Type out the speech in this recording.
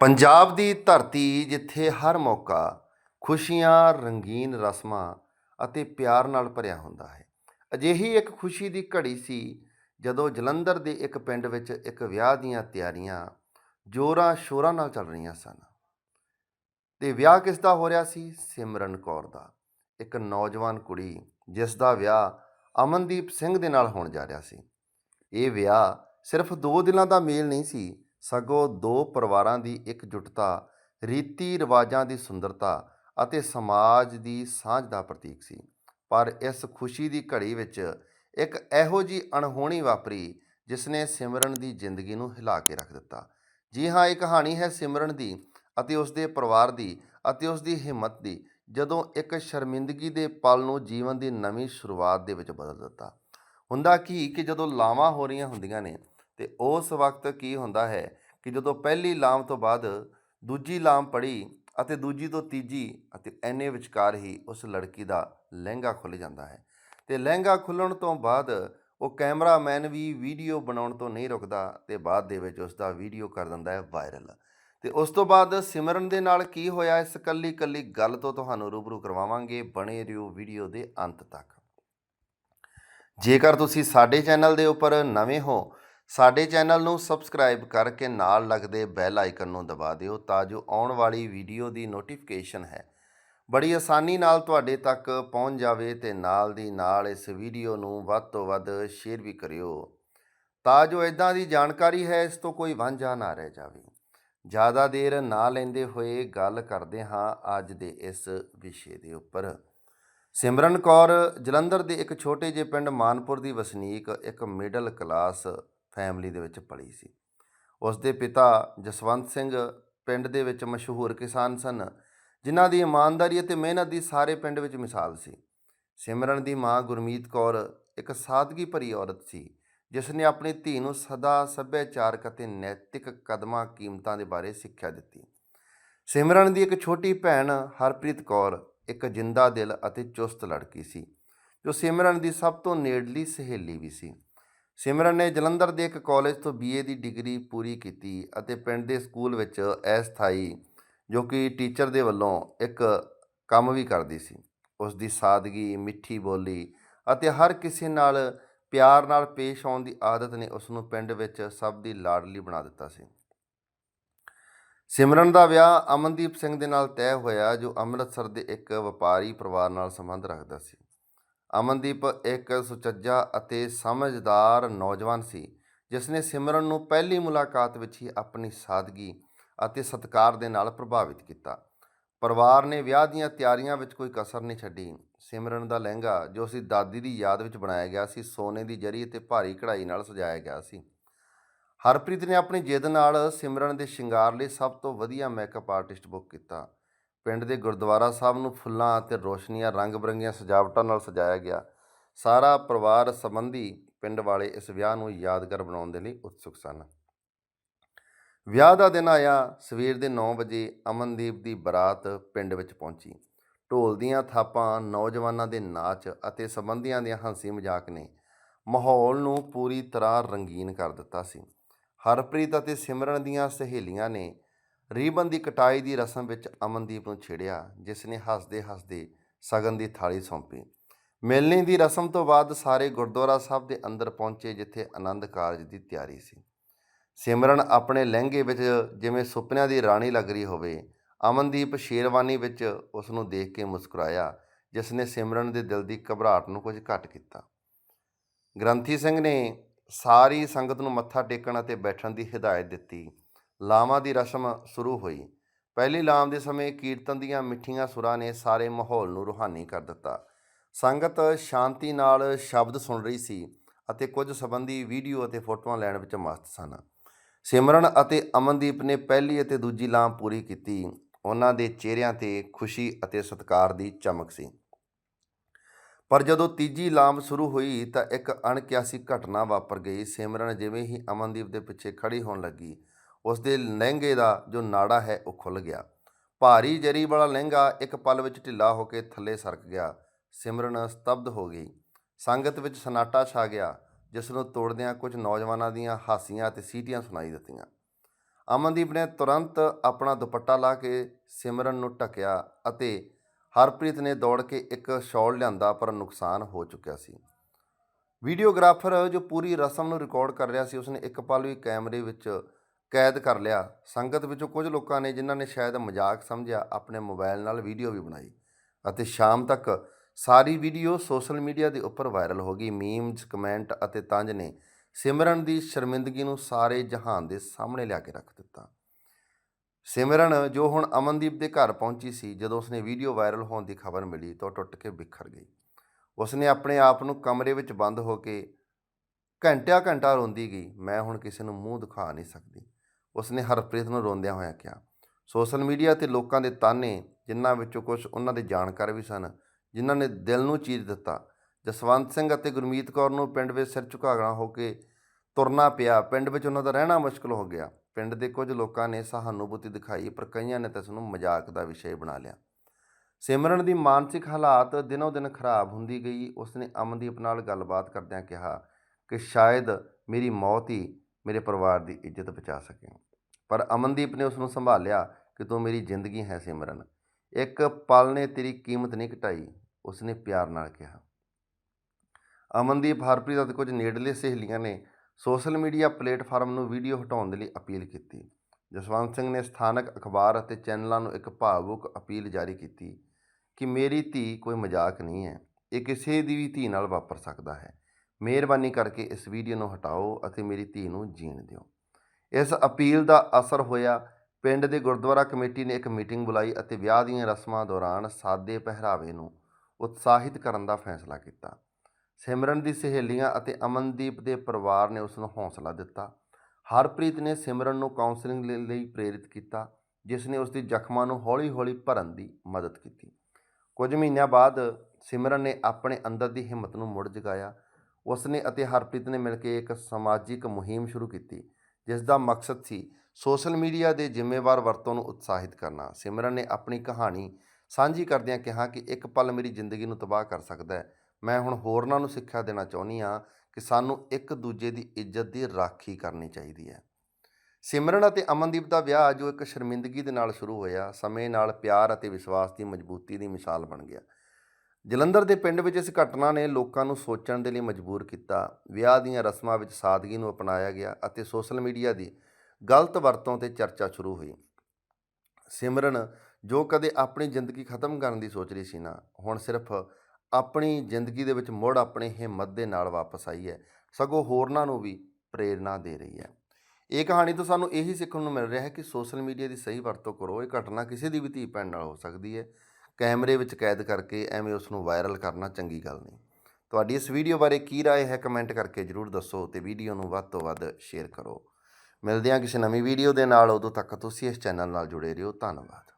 ਪੰਜਾਬ ਦੀ ਧਰਤੀ ਜਿੱਥੇ ਹਰ ਮੌਕਾ ਖੁਸ਼ੀਆਂ, ਰੰਗੀਨ ਰਸਮਾਂ ਅਤੇ ਪਿਆਰ ਨਾਲ ਭਰਿਆ ਹੁੰਦਾ ਹੈ। ਅਜਿਹੀ ਇੱਕ ਖੁਸ਼ੀ ਦੀ ਘੜੀ ਸੀ ਜਦੋਂ ਜਲੰਧਰ ਦੇ ਇੱਕ ਪਿੰਡ ਵਿੱਚ ਇੱਕ ਵਿਆਹ ਦੀਆਂ ਤਿਆਰੀਆਂ ਜੋਰਾਂ ਸ਼ੋਰਾਂ ਨਾਲ ਚੱਲ ਰਹੀਆਂ ਸਨ ਤੇ ਵਿਆਹ ਕਿਸ ਦਾ ਹੋ ਰਿਹਾ ਸੀ? ਸਿਮਰਨ ਕੌਰ ਦਾ। ਇੱਕ ਨੌਜਵਾਨ ਕੁੜੀ ਜਿਸ ਦਾ ਵਿਆਹ ਅਮਨਦੀਪ ਸਿੰਘ ਦੇ ਨਾਲ ਹੋਣ ਜਾ ਰਿਹਾ ਸੀ। ਇਹ ਵਿਆਹ ਸਿਰਫ ਦੋ ਦਿਨਾਂ ਦਾ ਮੇਲ ਨਹੀਂ ਸੀ ਸਗੋਂ ਦੋ ਪਰਿਵਾਰਾਂ ਦੀ ਇਕਜੁੱਟਤਾ, ਰੀਤੀ ਰਿਵਾਜਾਂ ਦੀ ਸੁੰਦਰਤਾ ਅਤੇ ਸਮਾਜ ਦੀ ਸਾਂਝ ਦਾ ਪ੍ਰਤੀਕ ਸੀ। ਪਰ ਇਸ ਖੁਸ਼ੀ ਦੀ ਘੜੀ ਵਿੱਚ ਇੱਕ ਇਹੋ ਜੀ ਅਣਹੋਣੀ ਵਾਪਰੀ ਜਿਸ ਨੇ ਸਿਮਰਨ ਦੀ ਜ਼ਿੰਦਗੀ ਨੂੰ ਹਿਲਾ ਕੇ ਰੱਖ ਦਿੱਤਾ। ਜੀ ਹਾਂ, ਇਹ ਕਹਾਣੀ ਹੈ ਸਿਮਰਨ ਦੀ ਅਤੇ ਉਸ ਦੇ ਪਰਿਵਾਰ ਦੀ ਅਤੇ ਉਸ ਦੀ ਹਿੰਮਤ ਦੀ, ਜਦੋਂ ਇੱਕ ਸ਼ਰਮਿੰਦਗੀ ਦੇ ਪਲ ਨੂੰ ਜੀਵਨ ਦੀ ਨਵੀਂ ਸ਼ੁਰੂਆਤ ਦੇ ਵਿੱਚ ਬਦਲ ਦਿੱਤਾ। ਹੁੰਦਾ ਕੀ ਕਿ ਜਦੋਂ ਲਾਵਾਂ ਹੋ ਰਹੀਆਂ ਹੁੰਦੀਆਂ ਨੇ ਤੇ ਉਸ ਵਕਤ ਕੀ ਹੁੰਦਾ ਹੈ ਕਿ ਜਦੋਂ ਪਹਿਲੀ ਲਾਮ ਤੋਂ ਬਾਅਦ ਦੂਜੀ ਲਾਮ ਪੜੀ ਅਤੇ ਦੂਜੀ ਤੋਂ ਤੀਜੀ ਅਤੇ ਐਨੇ ਵਿਚਕਾਰ ਹੀ ਉਸ ਲੜਕੀ ਦਾ ਲਹਿੰਗਾ ਖੁੱਲ ਜਾਂਦਾ ਹੈ ਤੇ ਲਹਿੰਗਾ ਖੁੱਲਣ ਤੋਂ ਬਾਅਦ ਉਹ ਕੈਮਰਾਮੈਨ ਵੀ ਵੀਡੀਓ ਬਣਾਉਣ ਤੋਂ ਨਹੀਂ ਰੁਕਦਾ ਤੇ ਬਾਅਦ ਦੇ ਵਿੱਚ ਉਸ ਦਾ ਵੀਡੀਓ ਕਰ ਦਿੰਦਾ ਹੈ ਵਾਇਰਲ ਤੇ ਉਸ ਤੋਂ ਬਾਅਦ ਸਿਮਰਨ ਦੇ ਨਾਲ ਕੀ ਹੋਇਆ? ਇਸ ਕੱਲੀ ਕੱਲੀ ਗੱਲ ਤੋਂ ਤੁਹਾਨੂੰ ਰੂਬਰੂ ਕਰਵਾਵਾਂਗੇ ਬਣੇ ਰਹੋ ਵੀਡੀਓ ਦੇ ਅੰਤ ਤੱਕ। ਜੇਕਰ ਤੁਸੀਂ ਸਾਡੇ ਚੈਨਲ ਦੇ ਉੱਪਰ ਨਵੇਂ ਹੋ ਸਾਡੇ ਚੈਨਲ ਨੂੰ ਸਬਸਕ੍ਰਾਈਬ ਕਰਕੇ ਨਾਲ ਲੱਗਦੇ ਬੈਲ ਆਈਕਨ ਨੂੰ ਦਬਾ ਦਿਓ ਤਾਂ ਜੋ ਆਉਣ ਵਾਲੀ ਵੀਡੀਓ ਦੀ ਨੋਟੀਫਿਕੇਸ਼ਨ ਹੈ। ਬੜੀ ਆਸਾਨੀ ਨਾਲ ਤੁਹਾਡੇ ਤੱਕ ਪਹੁੰਚ ਜਾਵੇ ਤੇ ਨਾਲ ਦੀ ਨਾਲ ਇਸ ਵੀਡੀਓ ਨੂੰ ਵੱਧ ਤੋਂ ਵੱਧ ਸ਼ੇਅਰ ਵੀ ਕਰਿਓ। ਤਾਂ ਜੋ ਇਦਾਂ ਦੀ ਜਾਣਕਾਰੀ ਹੈ, ਇਸ ਤੋਂ ਕੋਈ ਵਾਂਝਾ ਨਾ ਰਹਿ ਜਾਵੇ। ਜ਼ਿਆਦਾ ਦੇਰ ਨਾ ਲੈਂਦੇ ਹੋਏ ਗੱਲ ਕਰਦੇ ਹਾਂ ਅੱਜ ਦੇ ਇਸ ਵਿਸ਼ੇ ਦੇ ਉੱਪਰ। ਸਿਮਰਨ ਕੌਰ ਜਲੰਧਰ ਦੇ ਇੱਕ ਛੋਟੇ ਜਿਹੇ ਪਿੰਡ ਮਾਨਪੁਰ ਦੀ ਵਸਨੀਕ ਇੱਕ ਮਿਡਲ ਕਲਾਸ ਫੈਮਿਲੀ ਦੇ ਵਿੱਚ ਪਲੀ ਸੀ। ਉਸ ਦੇ ਪਿਤਾ ਜਸਵੰਤ ਸਿੰਘ ਪਿੰਡ ਦੇ ਵਿੱਚ ਮਸ਼ਹੂਰ ਕਿਸਾਨ ਸਨ, ਜਿਨ੍ਹਾਂ ਦੀ ਇਮਾਨਦਾਰੀ ਅਤੇ ਮਿਹਨਤ ਦੀ ਸਾਰੇ ਪਿੰਡ ਵਿੱਚ ਮਿਸਾਲ ਸੀ। ਸਿਮਰਨ ਦੀ ਮਾਂ ਗੁਰਮੀਤ ਕੌਰ ਇੱਕ ਸਾਦਗੀ ਭਰੀ ਔਰਤ ਸੀ, ਜਿਸ ਨੇ ਆਪਣੀ ਧੀ ਨੂੰ ਸਦਾ ਸੱਭਿਆਚਾਰਕ ਅਤੇ ਨੈਤਿਕ ਕਦਮਾਂ, ਕੀਮਤਾਂ ਦੇ ਬਾਰੇ ਸਿੱਖਿਆ ਦਿੱਤੀ। ਸਿਮਰਨ ਦੀ ਇੱਕ ਛੋਟੀ ਭੈਣ ਹਰਪ੍ਰੀਤ ਕੌਰ ਇੱਕ ਜਿੰਦਾ ਦਿਲ ਅਤੇ ਚੁਸਤ ਲੜਕੀ ਸੀ, ਜੋ ਸਿਮਰਨ ਦੀ ਸਭ ਤੋਂ ਨੇੜਲੀ ਸਹੇਲੀ ਵੀ ਸੀ। ਸਿਮਰਨ ਨੇ ਜਲੰਧਰ ਦੇ ਇੱਕ ਕਾਲਜ ਤੋਂ ਬੀਏ ਦੀ ਡਿਗਰੀ ਪੂਰੀ ਕੀਤੀ ਅਤੇ ਪਿੰਡ ਦੇ ਸਕੂਲ ਵਿੱਚ ਅਸਥਾਈ, ਜੋ ਕਿ ਟੀਚਰ ਦੇ ਵੱਲੋਂ ਇੱਕ ਕੰਮ ਵੀ ਕਰਦੀ ਸੀ। ਉਸ ਦੀ ਸਾਦਗੀ, ਮਿੱਠੀ ਬੋਲੀ ਅਤੇ ਹਰ ਕਿਸੇ ਨਾਲ ਪਿਆਰ ਨਾਲ ਪੇਸ਼ ਆਉਣ ਦੀ ਆਦਤ ਨੇ ਉਸ ਨੂੰ ਪਿੰਡ ਵਿੱਚ ਸਭ ਦੀ ਲਾਡਲੀ ਬਣਾ ਦਿੱਤਾ ਸੀ। ਸਿਮਰਨ ਦਾ ਵਿਆਹ ਅਮਨਦੀਪ ਸਿੰਘ ਦੇ ਨਾਲ ਤੈਅ ਹੋਇਆ, ਜੋ ਅੰਮ੍ਰਿਤਸਰ ਦੇ ਇੱਕ ਵਪਾਰੀ ਪਰਿਵਾਰ ਨਾਲ ਸੰਬੰਧ ਰੱਖਦਾ ਸੀ। ਅਮਨਦੀਪ ਇੱਕ ਸੁਚੱਜਾ ਅਤੇ ਸਮਝਦਾਰ ਨੌਜਵਾਨ ਸੀ ਜਿਸ ਨੇ ਸਿਮਰਨ ਨੂੰ ਪਹਿਲੀ ਮੁਲਾਕਾਤ ਵਿੱਚ ਹੀ ਆਪਣੀ ਸਾਦਗੀ ਅਤੇ ਸਤਿਕਾਰ ਦੇ ਨਾਲ ਪ੍ਰਭਾਵਿਤ ਕੀਤਾ। ਪਰਿਵਾਰ ਨੇ ਵਿਆਹ ਦੀਆਂ ਤਿਆਰੀਆਂ ਵਿੱਚ ਕੋਈ ਕਸਰ ਨਹੀਂ ਛੱਡੀ। ਸਿਮਰਨ ਦਾ ਲਹਿੰਗਾ, ਜੋ ਉਸਦੀ ਦਾਦੀ ਦੀ ਯਾਦ ਵਿੱਚ ਬਣਾਇਆ ਗਿਆ ਸੀ, ਸੋਨੇ ਦੀ ਜਰੀ ਅਤੇ ਭਾਰੀ ਕਢਾਈ ਨਾਲ ਸਜਾਇਆ ਗਿਆ ਸੀ। ਹਰਪ੍ਰੀਤ ਨੇ ਆਪਣੀ ਜਿੱਦ ਨਾਲ ਸਿਮਰਨ ਦੇ ਸ਼ਿੰਗਾਰ ਲਈ ਸਭ ਤੋਂ ਵਧੀਆ ਮੇਕਅਪ ਆਰਟਿਸਟ ਬੁੱਕ ਕੀਤਾ। ਪਿੰਡ ਦੇ ਗੁਰਦੁਆਰਾ ਸਾਹਿਬ ਨੂੰ ਫੁੱਲਾਂ ਅਤੇ ਰੋਸ਼ਨੀਆਂ ਰੰਗ-ਬਰੰਗੀਆਂ ਸਜਾਵਟਾਂ ਨਾਲ ਸਜਾਇਆ ਗਿਆ। ਸਾਰਾ ਪਰਿਵਾਰ ਸੰਬੰਧੀ ਪਿੰਡ ਵਾਲੇ ਇਸ ਵਿਆਹ ਨੂੰ ਯਾਦਗਾਰ ਬਣਾਉਣ ਦੇ ਲਈ ਉਤਸੁਕ ਸਨ। ਵਿਆਹ ਦਾ ਦਿਨ ਆਇਆ। ਸਵੇਰ ਦੇ 9 ਵਜੇ ਅਮਨਦੀਪ ਦੀ ਬਰਾਤ ਪਿੰਡ ਵਿੱਚ ਪਹੁੰਚੀ। ਢੋਲ ਦੀਆਂ ਥਾਪਾਂ, ਨੌਜਵਾਨਾਂ ਦੇ ਨਾਚ ਅਤੇ ਸੰਬੰਧੀਆਂ ਦੀਆਂ ਹੰਸੀ ਮਜ਼ਾਕ ਨੇ ਮਾਹੌਲ ਨੂੰ ਪੂਰੀ ਤਰ੍ਹਾਂ ਰੰਗੀਨ ਕਰ ਦਿੱਤਾ ਸੀ। ਹਰਪ੍ਰੀਤ ਅਤੇ ਸਿਮਰਨ ਦੀਆਂ ਸਹੇਲੀਆਂ ਨੇ ਰੀਬਨ ਦੀ ਕਟਾਈ ਦੀ ਰਸਮ ਵਿੱਚ ਅਮਨਦੀਪ ਨੂੰ ਛੇੜਿਆ, ਜਿਸ ਨੇ ਹੱਸਦੇ ਹੱਸਦੇ ਸਗਨ ਦੀ ਥਾਲੀ ਸੌਂਪੀ। ਮਿਲਣੀ ਦੀ ਰਸਮ ਤੋਂ ਬਾਅਦ ਸਾਰੇ ਗੁਰਦੁਆਰਾ ਸਾਹਿਬ ਦੇ ਅੰਦਰ ਪਹੁੰਚੇ, ਜਿੱਥੇ ਆਨੰਦ ਕਾਰਜ ਦੀ ਤਿਆਰੀ ਸੀ। ਸਿਮਰਨ ਆਪਣੇ ਲਹਿੰਗੇ ਵਿੱਚ ਜਿਵੇਂ ਸੁਪਨਿਆਂ ਦੀ ਰਾਣੀ ਲੱਗ ਰਹੀ ਹੋਵੇ, ਅਮਨਦੀਪ ਸ਼ੇਰਵਾਨੀ ਵਿੱਚ ਉਸ ਨੂੰ ਦੇਖ ਕੇ ਮੁਸਕਰਾਇਆ, ਜਿਸ ਨੇ ਸਿਮਰਨ ਦੇ ਦਿਲ ਦੀ ਘਬਰਾਹਟ ਨੂੰ ਕੁਝ ਘੱਟ ਕੀਤਾ। ਗ੍ਰੰਥੀ ਸਿੰਘ ਨੇ ਸਾਰੀ ਸੰਗਤ ਨੂੰ ਮੱਥਾ ਟੇਕਣ ਅਤੇ ਬੈਠਣ ਦੀ ਹਦਾਇਤ ਦਿੱਤੀ। ਲਾਵਾਂ ਦੀ ਰਸਮ ਸ਼ੁਰੂ ਹੋਈ। ਪਹਿਲੀ ਲਾਮ ਦੇ ਸਮੇਂ ਕੀਰਤਨ ਦੀਆਂ ਮਿੱਠੀਆਂ ਸੁਰਾਂ ਨੇ ਸਾਰੇ ਮਾਹੌਲ ਨੂੰ ਰੂਹਾਨੀ ਕਰ ਦਿੱਤਾ। ਸੰਗਤ ਸ਼ਾਂਤੀ ਨਾਲ ਸ਼ਬਦ ਸੁਣ ਰਹੀ ਸੀ ਅਤੇ ਕੁਝ ਸੰਬੰਧੀ ਵੀਡੀਓ ਅਤੇ ਫੋਟੋਆਂ ਲੈਣ ਵਿੱਚ ਮਸਤ ਸਨ। ਸਿਮਰਨ ਅਤੇ ਅਮਨਦੀਪ ਨੇ ਪਹਿਲੀ ਅਤੇ ਦੂਜੀ ਲਾਮ ਪੂਰੀ ਕੀਤੀ। ਉਹਨਾਂ ਦੇ ਚਿਹਰਿਆਂ ਤੇ ਖੁਸ਼ੀ ਅਤੇ ਸਤਿਕਾਰ ਦੀ ਚਮਕ ਸੀ। ਪਰ ਜਦੋਂ ਤੀਜੀ ਲਾਮ ਸ਼ੁਰੂ ਹੋਈ ਤਾਂ ਇੱਕ ਅਣਕਿਆਸੀ ਘਟਨਾ ਵਾਪਰ ਗਈ। ਸਿਮਰਨ ਜਿਵੇਂ ਹੀ ਅਮਨਦੀਪ ਦੇ ਪਿੱਛੇ ਖੜੀ ਹੋਣ ਲੱਗੀ ਉਸ ਦੇ ਲਹਿੰਗੇ ਦਾ ਜੋ ਨਾੜਾ ਹੈ ਉਹ ਖੁੱਲ ਗਿਆ। ਭਾਰੀ ਜਰੀ ਵਾਲਾ ਲਹਿੰਗਾ ਇੱਕ ਪਲ ਵਿੱਚ ਢਿੱਲਾ ਹੋ ਕੇ ਥੱਲੇ ਸਰਕ ਗਿਆ। ਸਿਮਰਨ ਸਤਬਦ ਹੋ ਗਈ। ਸੰਗਤ ਵਿੱਚ ਸਨਾਟਾ ਛਾ ਗਿਆ, ਜਿਸ ਨੂੰ ਤੋੜਦਿਆਂ ਕੁਝ ਨੌਜਵਾਨਾਂ ਦੀਆਂ ਹਾਸੀਆਂ ਅਤੇ ਸੀਟੀਆਂ ਸੁਣਾਈ ਦਿੱਤੀਆਂ। ਅਮਨਦੀਪ ਨੇ ਤੁਰੰਤ ਆਪਣਾ ਦੁਪੱਟਾ ਲਾ ਕੇ ਸਿਮਰਨ ਨੂੰ ਢੱਕਿਆ ਅਤੇ ਹਰਪ੍ਰੀਤ ਨੇ ਦੌੜ ਕੇ ਇੱਕ ਸ਼ਾਲ ਲਿਆਂਦਾ, ਪਰ ਨੁਕਸਾਨ ਹੋ ਚੁੱਕਿਆ ਸੀ। ਵੀਡੀਓਗ੍ਰਾਫਰ ਜੋ ਪੂਰੀ ਰਸਮ ਨੂੰ ਰਿਕਾਰਡ ਕਰ ਰਿਹਾ ਸੀ, ਉਸਨੇ ਇੱਕ ਪਲ ਵੀ ਕੈਮਰੇ ਵਿੱਚ ਕੈਦ ਕਰ ਲਿਆ। ਸੰਗਤ ਵਿੱਚੋਂ ਕੁਝ ਲੋਕਾਂ ਨੇ ਜਿਨ੍ਹਾਂ ਨੇ ਸ਼ਾਇਦ ਮਜ਼ਾਕ ਸਮਝਿਆ, ਆਪਣੇ ਮੋਬਾਈਲ ਨਾਲ ਵੀਡੀਓ ਵੀ ਬਣਾਈ ਅਤੇ ਸ਼ਾਮ ਤੱਕ ਸਾਰੀ ਵੀਡੀਓ ਸੋਸ਼ਲ ਮੀਡੀਆ ਦੇ ਉੱਪਰ ਵਾਇਰਲ ਹੋ ਗਈ। ਮੀਮਸ, ਕਮੈਂਟ ਅਤੇ ਤੰਜ ਨੇ ਸਿਮਰਨ ਦੀ ਸ਼ਰਮਿੰਦਗੀ ਨੂੰ ਸਾਰੇ ਜਹਾਨ ਦੇ ਸਾਹਮਣੇ ਲਿਆ ਕੇ ਰੱਖ ਦਿੱਤਾ। ਸਿਮਰਨ ਜੋ ਹੁਣ ਅਮਨਦੀਪ ਦੇ ਘਰ ਪਹੁੰਚੀ ਸੀ, ਜਦੋਂ ਉਸਨੇ ਵੀਡੀਓ ਵਾਇਰਲ ਹੋਣ ਦੀ ਖਬਰ ਮਿਲੀ ਤਾਂ ਉਹ ਟੁੱਟ ਕੇ ਬਿਖਰ ਗਈ। ਉਸਨੇ ਆਪਣੇ ਆਪ ਨੂੰ ਕਮਰੇ ਵਿੱਚ ਬੰਦ ਹੋ ਕੇ ਘੰਟਿਆਂ ਘੰਟਾ ਰੋਂਦੀ ਗਈ। ਮੈਂ ਹੁਣ ਕਿਸੇ ਨੂੰ ਮੂੰਹ ਦਿਖਾ ਨਹੀਂ ਸਕਦੀ। ਉਸਨੇ ਹਰਪ੍ਰੀਤ ਨੂੰ ਰੋਂਦਿਆਂ ਹੋਇਆਂ ਕਿਹਾ। ਸੋਸ਼ਲ ਮੀਡੀਆ ਤੇ ਲੋਕਾਂ ਦੇ ਤਾਨੇ, ਜਿਨ੍ਹਾਂ ਵਿੱਚੋਂ ਕੁਝ ਉਹਨਾਂ ਦੇ ਜਾਣਕਾਰ ਵੀ ਸਨ, ਜਿਨ੍ਹਾਂ ਨੇ ਦਿਲ ਨੂੰ ਚੀਰ ਦਿੱਤਾ। ਜਸਵੰਤ ਸਿੰਘ ਅਤੇ ਗੁਰਮੀਤ ਕੌਰ ਨੂੰ ਪਿੰਡ ਵਿੱਚ ਸਿਰ ਝੁਕਾਗਣਾ ਹੋ ਕੇ ਤੁਰਨਾ ਪਿਆ, ਪਿੰਡ ਵਿੱਚ ਉਹਨਾਂ ਦਾ ਰਹਿਣਾ ਮੁਸ਼ਕਲ ਹੋ ਗਿਆ। ਪਿੰਡ ਦੇ ਕੁਝ ਲੋਕਾਂ ਨੇ ਸਹਾਨੁਭੂਤੀ ਦਿਖਾਈ, ਪਰ ਕਈਆਂ ਨੇ ਤਾਂ ਇਸ ਨੂੰ ਮਜ਼ਾਕ ਦਾ ਵਿਸ਼ੇ ਬਣਾ ਲਿਆ। ਸਿਮਰਨ ਦੀ ਮਾਨਸਿਕ ਹਾਲਾਤ ਦਿਨੋ ਦਿਨ ਖਰਾਬ ਹੁੰਦੀ ਗਈ। ਉਸਨੇ ਅਮਨਦੀਪ ਨਾਲ ਗੱਲਬਾਤ ਕਰਦਿਆਂ ਕਿਹਾ ਕਿ ਸ਼ਾਇਦ ਮੇਰੀ ਮੌਤ ਹੀ ਮੇਰੇ ਪਰਿਵਾਰ ਦੀ ਇੱਜ਼ਤ ਬਚਾ ਸਕੇ। ਪਰ ਅਮਨਦੀਪ ਨੇ ਉਸ ਨੂੰ ਸੰਭਾਲਿਆ ਕਿ ਤੂੰ ਮੇਰੀ ਜ਼ਿੰਦਗੀ ਹੈ ਸਿਮਰਨ। ਇੱਕ ਪਲ ਨੇ ਤੇਰੀ ਕੀਮਤ ਨਹੀਂ ਘਟਾਈ, ਉਸਨੇ ਪਿਆਰ ਨਾਲ ਕਿਹਾ। ਅਮਨਦੀਪ, ਹਰਪ੍ਰੀਤ ਅਤੇ ਕੁਝ ਨੇੜਲੇ ਸਹੇਲੀਆਂ ਨੇ ਸੋਸ਼ਲ ਮੀਡੀਆ ਪਲੇਟਫਾਰਮ ਨੂੰ ਵੀਡੀਓ ਹਟਾਉਣ ਦੇ ਲਈ ਅਪੀਲ ਕੀਤੀ। ਜਸਵੰਤ ਸਿੰਘ ਨੇ ਸਥਾਨਕ ਅਖਬਾਰ ਅਤੇ ਚੈਨਲਾਂ ਨੂੰ ਇੱਕ ਭਾਵੁਕ ਅਪੀਲ ਜਾਰੀ ਕੀਤੀ ਕਿ ਮੇਰੀ ਧੀ ਕੋਈ ਮਜ਼ਾਕ ਨਹੀਂ ਹੈ, ਇਹ ਕਿਸੇ ਦੀ ਵੀ ਧੀ ਨਾਲ ਵਾਪਰ ਸਕਦਾ ਹੈ। ਮਿਹਰਬਾਨੀ ਕਰਕੇ ਇਸ ਵੀਡੀਓ ਨੂੰ ਹਟਾਓ ਅਤੇ ਮੇਰੀ ਧੀ ਨੂੰ ਜੀਣ ਦਿਓ। ਇਸ ਅਪੀਲ ਦਾ ਅਸਰ ਹੋਇਆ, ਪਿੰਡ ਦੇ ਗੁਰਦੁਆਰਾ ਕਮੇਟੀ ਨੇ ਇੱਕ ਮੀਟਿੰਗ ਬੁਲਾਈ ਅਤੇ ਵਿਆਹ ਦੀਆਂ ਰਸਮਾਂ ਦੌਰਾਨ ਸਾਦੇ ਪਹਿਰਾਵੇ ਨੂੰ ਉਤਸ਼ਾਹਿਤ ਕਰਨ ਦਾ ਫੈਸਲਾ ਕੀਤਾ। ਸਿਮਰਨ ਦੀ ਸਹੇਲੀਆਂ ਅਤੇ ਅਮਨਦੀਪ ਦੇ ਪਰਿਵਾਰ ਨੇ ਉਸ ਨੂੰ ਹੌਸਲਾ ਦਿੱਤਾ। ਹਰਪ੍ਰੀਤ ਨੇ ਸਿਮਰਨ ਨੂੰ ਕਾਉਂਸਲਿੰਗ ਲੈ- ਲਈ ਪ੍ਰੇਰਿਤ ਕੀਤਾ, ਜਿਸ ਨੇ ਉਸ ਦੀ ਜ਼ਖਮਾਂ ਨੂੰ ਹੌਲੀ-ਹੌਲੀ ਭਰਨ ਦੀ ਮਦਦ ਕੀਤੀ। ਕੁਝ ਮਹੀਨਿਆਂ ਬਾਅਦ ਸਿਮਰਨ ਨੇ ਆਪਣੇ ਅੰਦਰ ਦੀ ਹਿੰਮਤ ਨੂੰ ਮੁੜ ਜਗਾਇਆ ਉਸ ਨੇ ਅਤੇ ਹਰਪ੍ਰੀਤ ਨੇ ਮਿਲ ਕੇ ਇੱਕ ਸਮਾਜਿਕ ਮੁਹਿੰਮ ਸ਼ੁਰੂ ਕੀਤੀ ਜਿਸ ਦਾ ਮਕਸਦ ਸੀ ਸੋਸ਼ਲ ਮੀਡੀਆ ਦੇ ਜ਼ਿੰਮੇਵਾਰ ਵਰਤੋਂ ਨੂੰ ਉਤਸ਼ਾਹਿਤ ਕਰਨਾ। ਸਿਮਰਨ ਨੇ ਆਪਣੀ ਕਹਾਣੀ ਸਾਂਝੀ ਕਰਦਿਆਂ ਕਿਹਾ ਕਿ ਇੱਕ ਪਲ ਮੇਰੀ ਜ਼ਿੰਦਗੀ ਨੂੰ ਤਬਾਹ ਕਰ ਸਕਦਾ ਹੈ। ਮੈਂ ਹੁਣ ਹੋਰਨਾਂ ਨੂੰ ਸਿੱਖਿਆ ਦੇਣਾ ਚਾਹੁੰਦੀ ਹਾਂ ਕਿ ਸਾਨੂੰ ਇੱਕ ਦੂਜੇ ਦੀ ਇੱਜ਼ਤ ਦੀ ਰਾਖੀ ਕਰਨੀ ਚਾਹੀਦੀ ਹੈ। ਸਿਮਰਨ ਅਤੇ ਅਮਨਦੀਪ ਦਾ ਵਿਆਹ ਜੋ ਇੱਕ ਸ਼ਰਮਿੰਦਗੀ ਦੇ ਨਾਲ ਸ਼ੁਰੂ ਹੋਇਆ। ਸਮੇਂ ਨਾਲ ਪਿਆਰ ਅਤੇ ਵਿਸ਼ਵਾਸ ਦੀ ਮਜ਼ਬੂਤੀ ਦੀ ਮਿਸਾਲ ਬਣ ਗਿਆ। ਜਲੰਧਰ ਦੇ ਪਿੰਡ ਵਿੱਚ ਇਸ ਘਟਨਾ ਨੇ ਲੋਕਾਂ ਨੂੰ ਸੋਚਣ ਦੇ ਲਈ ਮਜਬੂਰ ਕੀਤਾ। ਵਿਆਹ ਦੀਆਂ ਰਸਮਾਂ ਵਿੱਚ ਸਾਦਗੀ ਨੂੰ ਅਪਣਾਇਆ ਗਿਆ ਅਤੇ ਸੋਸ਼ਲ ਮੀਡੀਆ ਦੀ ਗਲਤ ਵਰਤੋਂ ਤੇ ਚਰਚਾ ਸ਼ੁਰੂ ਹੋਈ। ਸਿਮਰਨ, ਜੋ ਕਦੇ ਆਪਣੀ ਜ਼ਿੰਦਗੀ ਖਤਮ ਕਰਨ ਦੀ ਸੋਚ ਰਹੀ ਸੀ ਨਾ, ਹੁਣ ਸਿਰਫ ਆਪਣੀ ਜ਼ਿੰਦਗੀ ਦੇ ਵਿੱਚ ਮੁੜ ਆਪਣੇ ਹਿੰਮਤ ਦੇ ਨਾਲ ਵਾਪਸ ਆਈ ਹੈ। ਸਗੋਂ ਹੋਰਨਾਂ ਨੂੰ ਵੀ ਪ੍ਰੇਰਣਾ ਦੇ ਰਹੀ ਹੈ। ਇਹ ਕਹਾਣੀ ਤੋਂ ਸਾਨੂੰ ਇਹੀ ਸਿੱਖਣ ਨੂੰ ਮਿਲ ਰਿਹਾ ਹੈ ਕਿ ਸੋਸ਼ਲ ਮੀਡੀਆ ਦੀ ਸਹੀ ਵਰਤੋਂ ਕਰੋ। ਇਹ ਘਟਨਾ ਕਿਸੇ ਦੀ ਵੀ ਧੀ ਭੈਣ ਨਾਲ ਹੋ ਸਕਦੀ ਹੈ। ਕੈਮਰੇ ਵਿੱਚ ਕੈਦ ਕਰਕੇ ਐਵੇਂ ਉਸ ਨੂੰ ਵਾਇਰਲ ਕਰਨਾ ਚੰਗੀ ਗੱਲ ਨਹੀਂ ਤੁਹਾਡੀ ਇਸ ਵੀਡੀਓ ਬਾਰੇ ਕੀ رائے ਹੈ ਕਮੈਂਟ ਕਰਕੇ ਜਰੂਰ ਦੱਸੋ ਤੇ ਵੀਡੀਓ ਨੂੰ ਵੱਧ ਤੋਂ ਵੱਧ ਸ਼ੇਅਰ ਕਰੋ ਮਿਲਦੇ ਹਾਂ ਕਿਸੇ ਨਵੀਂ ਵੀਡੀਓ ਦੇ ਨਾਲ ਉਦੋਂ ਤੱਕ ਤੁਸੀਂ ਇਸ ਚੈਨਲ ਨਾਲ ਜੁੜੇ ਰਹੋ ਧੰਨਵਾਦ